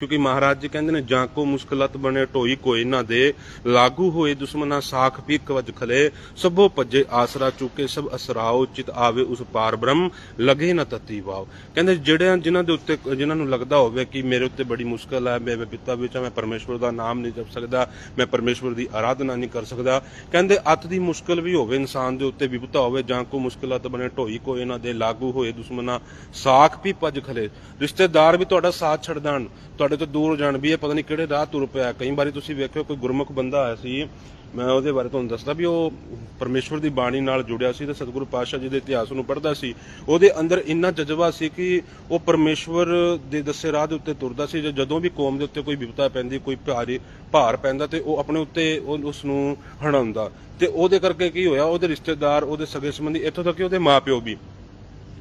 ਕਿਉਂਕਿ ਮਹਾਰਾਜ ਜੀ ਕਹਿੰਦੇ ਨੇ, ਜਾਂ ਕੋ ਮੁਸ਼ਕਲਤ ਬਣੇ ਢੋਈ ਕੋਈ ਨਾ ਦੇ, ਲਾਗੂ ਹੋਏ ਦੁਸ਼ਮਨਾ ਸਾਖ ਪੀਕ ਵਜ ਖਲੇ। ਸਭੋ ਭੱਜੇ ਆਸਰਾ ਚੁਕੇ, ਸਭ ਅਸਰਾਓ ਚਿਤ ਆਵੇ ਉਸ ਪਾਰ ਬ੍ਰਹਮ, ਲਗੇ ਨਾ ਤਤੀ ਵਾਓ। ਕਹਿੰਦੇ ਜਿਹੜੇ ਜਿਨ੍ਹਾਂ ਦੇ ਉੱਤੇ, ਜਿਨ੍ਹਾਂ ਨੂੰ ਲੱਗਦਾ ਹੋਵੇ ਕਿ ਮੇਰੇ ਉੱਤੇ ਬੜੀ ਮੁਸ਼ਕਲ ਹੈ ਮੇਰੇ ਪਿਤਾ ਵਿੱਚ ਮੈਂ ਪਰਮੇਸ਼ਵਰ ਦਾ ਨਾਮ ਨਹੀਂ ਜਪ ਸਕਦਾ, ਮੈਂ ਪਰਮੇਸ਼ਵਰ ਦੀ ਆਰਾਧਨਾ ਨਹੀਂ ਕਰ ਸਕਦਾ। ਕਹਿੰਦੇ ਅਤ ਦੀ ਮੁਸ਼ਕਲ ਵੀ ਹੋਵੇ, ਇਨਸਾਨ ਦੇ ਉੱਤੇ ਵਿਪਤਾ ਹੋਵੇ, ਜਾਂ ਕੋ ਮੁਸ਼ਕਲਤ ਬਣੇ ਢੋਈ ਕੋਈ ਨਾ ਦੇ, ਲਾਗੂ ਹੋਏ ਦੁਸ਼ਮਨਾ ਸਾਖ ਵੀ ਭੱਜ ਖਲੇ। ਰਿਸ਼ਤੇਦਾਰ ਵੀ ਤੁਹਾਡਾ ਸਾਥ ਛੱਡ ਦੇਣ ਤੁਹਾਡੇ ਤੋਂ ਦੂਰ ਜਾਣ ਵੀ ਇਹ ਪਤਾ ਨਹੀਂ ਕਿਹੜੇ ਰਾਹ ਤੁਰ ਪਿਆ। ਕਈ ਵਾਰੀ ਤੁਸੀਂ ਵੇਖਿਓ, ਕੋਈ ਗੁਰਮੁਖ ਬੰਦਾ ਆਇਆ ਸੀ, ਮੈਂ ਉਹਦੇ ਬਾਰੇ ਤੁਹਾਨੂੰ ਦੱਸਦਾ ਵੀ ਉਹ ਪਰਮੇਸ਼ਵਰ ਦੀ ਬਾਣੀ ਨਾਲ ਜੁੜਿਆ ਸੀ ਤੇ ਸਤਿਗੁਰੂ ਪਾਤਸ਼ਾਹ ਜੀ ਦੇ ਇਤਿਹਾਸ ਨੂੰ ਪੜ੍ਹਦਾ ਸੀ। ਉਹਦੇ ਅੰਦਰ ਇੰਨਾ ਜਜ਼ਬਾ ਸੀ ਕਿ ਉਹ ਪਰਮੇਸ਼ਵਰ ਦੇ ਦੱਸੇ ਰਾਹ ਦੇ ਉੱਤੇ ਤੁਰਦਾ ਸੀ। ਜਦੋਂ ਵੀ ਕੌਮ ਦੇ ਉੱਤੇ ਕੋਈ ਵਿਪਤਾ ਪੈਂਦੀ, ਕੋਈ ਭਾਰੀ ਭਾਰ ਪੈਂਦਾ ਤੇ ਉਹ ਆਪਣੇ ਉੱਤੇ ਉਹ- ਉਸ ਨੂੰ ਹਣਾਉਂਦਾ। ਤੇ ਉਹਦੇ ਕਰਕੇ ਕੀ ਹੋਇਆ, ਉਹਦੇ ਰਿਸ਼ਤੇਦਾਰ, ਉਹਦੇ ਸਗੇ ਸੰਬੰਧੀ, ਇੱਥੋਂ ਤੱਕ ਕਿ ਉਹਦੇ ਮਾਪਿਓ ਵੀ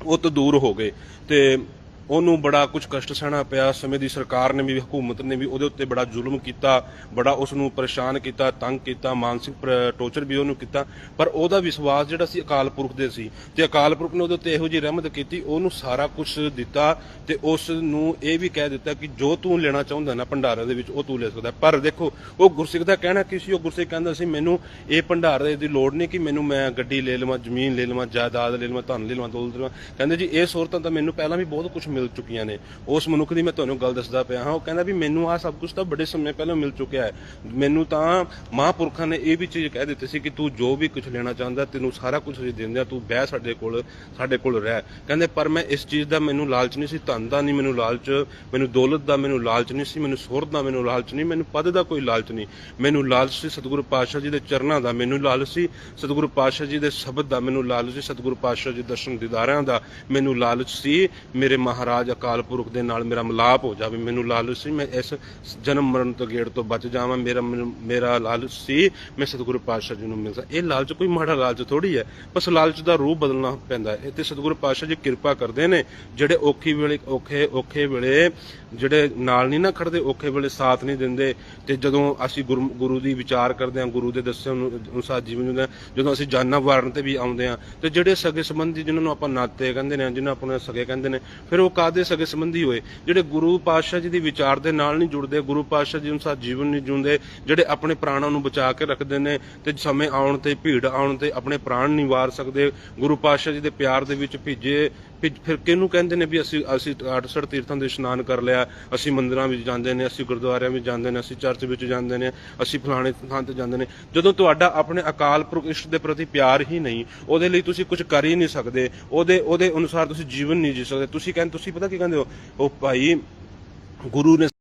ਉਹ ਤੋਂ ਦੂਰ ਹੋ ਗਏ। ਤੇ ਉਹਨੂੰ ਬੜਾ ਕੁਝ ਕਸ਼ਟ ਸਹਿਣਾ ਪਿਆ। ਸਮੇਂ ਦੀ ਸਰਕਾਰ ਨੇ ਵੀ, ਹਕੂਮਤ ਨੇ ਵੀ ਉਹਦੇ ਉੱਤੇ ਬੜਾ ਜ਼ੁਲਮ ਕੀਤਾ, ਬੜਾ ਉਸ ਨੂੰ ਪਰੇਸ਼ਾਨ ਕੀਤਾ, ਤੰਗ ਕੀਤਾ, ਮਾਨਸਿਕ ਪ੍ਰ- ਟੌਰਚਰ ਵੀ ਉਹਨੂੰ ਕੀਤਾ। ਪਰ ਉਹਦਾ ਵਿਸ਼ਵਾਸ ਜਿਹੜਾ ਸੀ ਅਕਾਲ ਪੁਰਖ ਦੇ ਸੀ। ਤੇ ਅਕਾਲ ਪੁਰਖ ਨੇ ਉਹਦੇ ਉੱਤੇ ਇਹੋ ਜਿਹੀ ਰਹਿਮਤ ਕੀਤੀ, ਉਹਨੂੰ ਸਾਰਾ ਕੁਝ ਦਿੱਤਾ ਤੇ ਉਸ ਨੂੰ ਇਹ ਵੀ ਕਹਿ ਦਿੱਤਾ ਕਿ ਜੋ ਤੂੰ ਲੈਣਾ ਚਾਹੁੰਦਾ ਨਾ ਭੰਡਾਰੇ ਦੇ ਵਿੱਚ, ਉਹ ਤੂੰ ਲੈ ਸਕਦਾ। ਪਰ ਦੇਖੋ, ਉਹ ਗੁਰਸਿੱਖ ਦਾ ਕਹਿਣਾ ਕੀ ਸੀ? ਉਹ ਗੁਰਸਿੱਖ ਕਹਿੰਦਾ ਸੀ, ਮੈਨੂੰ ਇਹ ਭੰਡਾਰੇ ਦੀ ਲੋੜ ਨਹੀਂ ਕਿ ਮੈਨੂੰ ਮੈਂ ਗੱਡੀ ਲੈ ਲਵਾਂ, ਜ਼ਮੀਨ ਲੈ ਲਵਾਂ, ਜਾਇਦਾਦ ਲੈ ਲਵਾਂ, ਧਨ ਲੈ ਲਵਾਂ ਦੌਲਤ ਲੈ ਲਵਾਂ। ਕਹਿੰਦੇ ਜੀ, ਇਹ ਸੂਰਤਾਂ ਤਾਂ ਮੈਨੂੰ ਪਹਿਲਾਂ ਵੀ ਬਹੁਤ ਕੁਝ ਮਿਲ ਚੁੱਕੀਆਂ ਨੇ। ਉਸ ਮਨੁੱਖ ਦੀ ਮੈਂ ਤੁਹਾਨੂੰ ਗੱਲ ਦੱਸਦਾ ਪਿਆ ਹਾਂ, ਉਹ ਕਹਿੰਦਾ ਵੀ ਮੈਨੂੰ ਆ ਸਭ ਕੁਝ ਤਾਂ ਬੜੇ ਸਮੇਂ ਪਹਿਲਾਂ ਮਿਲ ਚੁੱਕਿਆ ਹੈ। ਮੈਨੂੰ ਤਾਂ ਮਹਾਂਪੁਰਖਾਂ ਨੇ ਇਹ ਵੀ ਚੀਜ਼ ਕਹਿ ਦਿੱਤੀ ਸੀ ਕਿ ਤੂੰ ਜੋ ਵੀ ਕੁਝ ਲੈਣਾ ਚਾਹੁੰਦਾ, ਤੈਨੂੰ ਸਾਰਾ ਕੁਝ ਅਸੀਂ ਦਿੰਦੇ ਆ ਤੂੰ ਬਹਿ ਸਾਡੇ ਕੋਲ ਸਾਡੇ ਕੋਲ ਰਹਿ। ਕਹਿੰਦੇ, ਪਰ ਮੈਂ ਇਸ ਚੀਜ਼ ਦਾ ਮੈਨੂੰ ਲਾਲਚ ਨਹੀਂ ਸੀ, ਧਨ ਦਾ ਨਹੀਂ ਮੈਨੂੰ ਲਾਲਚ, ਮੈਨੂੰ ਦੌਲਤ ਦਾ ਮੈਨੂੰ ਲਾਲਚ ਨਹੀਂ ਸੀ, ਮੈਨੂੰ ਸੁਹਰਤ ਦਾ ਮੈਨੂੰ ਲਾਲਚ ਨਹੀਂ, ਮੈਨੂੰ ਪਦ ਦਾ ਕੋਈ ਲਾਲਚ ਨਹੀਂ। ਮੈਨੂੰ ਲਾਲਚ ਸੀ ਸਤਿਗੁਰੂ ਪਾਤਸ਼ਾਹ ਜੀ ਦੇ ਚਰਨਾਂ ਦਾ, ਮੈਨੂੰ ਲਾਲਚ ਸੀ ਸਤਿਗੁਰੂ ਪਾਤਸ਼ਾਹ ਜੀ ਦੇ ਸ਼ਬਦ ਦਾ, ਮੈਨੂੰ ਲਾਲਚ ਸੀ ਸਤਿਗੁਰੂ ਪਾਤਸ਼ਾਹ ਜੀ ਦੇ ਦਰਸ਼ਨ ਦੀਦਾਰਿਆਂ ਦਾ, ਮੈਨੂੰ ਲਾਲਚ ਸੀ ਮੇਰੇ ਮਹਾਰਾਜ ਅਕਾਲ ਪੁਰਖ ਦੇ ਨਾਲ ਮੇਰਾ ਮਿਲਾਪ ਹੋ ਜਾਵੇ, ਮੈਨੂੰ ਲਾਲਚ ਸੀ, ਮੈਂ ਇਸ ਜਨਮ ਮਰਨ ਤੋਂ ਗੇੜ ਤੋਂ ਬਚ ਜਾਵਾਂ, ਮੇਰਾ ਮੇਰਾ ਲਾਲਚ ਸੀ, ਮੈਂ ਸਤਿਗੁਰੂ ਪਾਤਸ਼ਾਹ ਜੀ ਨੂੰ ਮਿਲ ਸਕਾਂ। ਇਹ ਲਾਲਚ ਕੋਈ ਮਾੜਾ ਲਾਲਚ ਥੋੜੀ ਹੈ, ਬਸ ਲਾਲਚ ਦਾ ਰੂਪ ਬਦਲਣਾ ਪੈਂਦਾ ਹੈ। ਤੇ ਸਤਿਗੁਰੂ ਪਾਤਸ਼ਾਹ ਜੀ ਕਿਰਪਾ ਕਰਦੇ ਨੇ, ਜਿਹੜੇ ਔਖੀ ਵੇਲੇ, ਔਖੇ ਔਖੇ ਵੇਲੇ ਜਿਹੜੇ ਨਾਲ ਨਹੀਂ ਨਾ ਖੜਦੇ ਔਖੇ ਵੇਲੇ ਸਾਥ ਨਹੀਂ ਦਿੰਦੇ, ਤੇ ਜਦੋਂ ਅਸੀਂ ਗੁਰੂ ਗੁਰੂ ਦੀ ਵਿਚਾਰ ਕਰਦੇ ਹਾਂ, ਗੁਰੂ ਦੇ ਦੱਸੇ ਅਨੁਸਾਰ ਜੀਵਨ ਜਿਉਂਦੇ ਜਦੋਂ ਅਸੀਂ ਜਾਨਾਂ ਵਾਰਨ ਤੇ ਵੀ ਆਉਂਦੇ ਹਾਂ, ਤੇ ਜਿਹੜੇ ਸਗੇ ਸੰਬੰਧੀ ਜਿਨ੍ਹਾਂ ਨੂੰ ਆਪਾਂ ਨਾਤੇ ਕਹਿੰਦੇ ਨੇ ਜਿਹਨਾਂ ਆਪਣੇ ਸਗੇ ਕਹਿੰਦੇ ਨੇ, ਫਿਰ ਉਹ ਕਾਦੇ ਸਗੇ ਸੰਬੰਧੀ ਹੋਏ, ਜਿਹੜੇ ਗੁਰੂ ਪਾਤਸ਼ਾਹ ਜੀ ਦੀ ਵਿਚਾਰ ਦੇ ਨਾਲ ਨਹੀਂ ਜੁੜਦੇ, ਗੁਰੂ ਪਾਤਸ਼ਾਹ ਜੀ ਅਨੁਸਾਰ ਜੀਵਨ ਨਹੀਂ ਜਿਉਂਦੇ, ਜਿਹੜੇ ਆਪਣੇ ਪ੍ਰਾਣਾਂ ਨੂੰ ਬਚਾ ਕੇ ਰੱਖਦੇ ਨੇ ਤੇ ਸਮੇਂ ਆਉਣ ਤੇ ਭੀੜ ਆਉਣ ਤੇ ਆਪਣੇ ਪ੍ਰਾਣ ਨਹੀਂ ਵਾਰ ਸਕਦੇ, ਗੁਰੂ ਪਾਤਸ਼ਾਹ ਜੀ ਦੇ ਪਿਆਰ ਦੇ ਵਿੱਚ ਭਿੱਜੇ ਭਿੱਜ ਫਿਰ ਕਿਹਨੂੰ ਕਹਿੰਦੇ ਨੇ ਵੀ ਅਸੀਂ ਅਸੀਂ 68 ਤੀਰਥਾਂ ਦੇ ਇਸ਼ਨਾਨ ਕਰ ਲਿਆ, ਅਸੀਂ ਮੰਦਿਰਾਂ ਵਿੱਚ ਜਾਂਦੇ ਨੇ, ਅਸੀਂ ਗੁਰਦੁਆਰਿਆਂ ਵਿੱਚ ਜਾਂਦੇ ਨੇ, ਅਸੀਂ ਚਰਚ ਵਿੱਚ ਜਾਂਦੇ ਨੇ, ਅਸੀਂ ਫਲਾਣੇ ਥਾਂ ਤੇ ਜਾਂਦੇ ਨੇ। ਜਦੋਂ ਤੁਹਾਡਾ ਆਪਣੇ ਅਕਾਲ ਪੁਰਖ ਇਸ਼ਟ ਦੇ ਪ੍ਰਤੀ ਪਿਆਰ ਹੀ ਨਹੀਂ, ਉਹਦੇ ਲਈ ਤੁਸੀਂ ਕੁਝ ਕਰ ਹੀ ਨਹੀਂ ਸਕਦੇ। ਉਹਦੇ ਉਹਦੇ ਅਨੁਸਾਰ ਤੁਸੀਂ ਜੀਵਨ ਨਹੀਂ ਜੀ ਸਕਦੇ। ਤੁਸੀਂ ਕਹਿੰਦੇ ਤੁਸੀਂ ਪਤਾ ਕੀ ਕਹਿੰਦੇ ਹੋ? ਉਹ ਭਾਈ ਗੁਰੂ ਨੇ